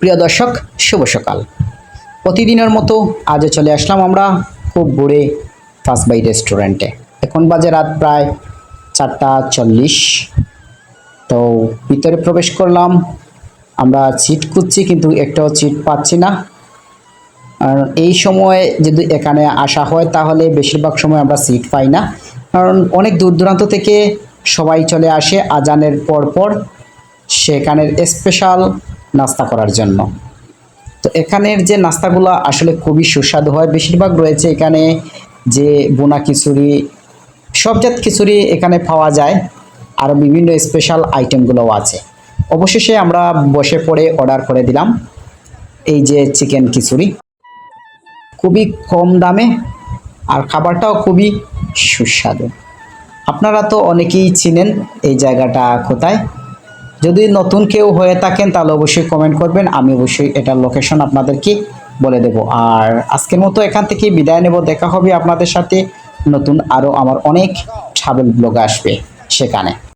প্রিয় দর্শক, শুভ সকাল। প্রতিদিনের মতো আজও চলে আসলাম আমরা খুব ভোরে ফার্স্ট বাই রেস্টুরেন্টে। এখন বাজে রাত প্রায় চারটা চল্লিশ। তো ভিতরে প্রবেশ করলাম। আমরা সিট খুঁজছি কিন্তু একটাও সিট পাচ্ছি না। আর এই সময়ে যদি এখানে আসা হয় তাহলে বেশিরভাগ সময় আমরা সিট পাই না। কারণ অনেক দূর দূরান্ত থেকে সবাই চলে আসে আজানের পর পর। সেখানের স্পেশাল নাস্তা করার জন্য। তো এখানের যে নাস্তাগুলো আসলে খুবই সুস্বাদু হয়। বেশিরভাগ রয়েছে এখানে যে বোনা খিচুড়ি সবজাত খিচুড়ি এখানে পাওয়া যায়। আর বিভিন্ন স্পেশাল আইটেমগুলোও আছে। অবশেষে আমরা বসে পড়ে অর্ডার করে দিলাম এই যে চিকেন খিচুড়ি। খুবই কম দামে আর খাবারটাও খুবই সুস্বাদু। আপনারা তো অনেকেই চিনেন এই জায়গাটা কোথায়। যদি নতুন কেউ হয়ে থাকেন, তাহলে অবশ্যই কমেন্ট করবেন। আমি অবশ্যই এটার লোকেশন আপনাদেরকে বলে দেব। আর আজকের মতো এখান থেকে বিদায় নেব। দেখা হবে আপনাদের সাথে নতুন আরও আমার অনেক ট্রাভেল ব্লগ আসবে সেখানে।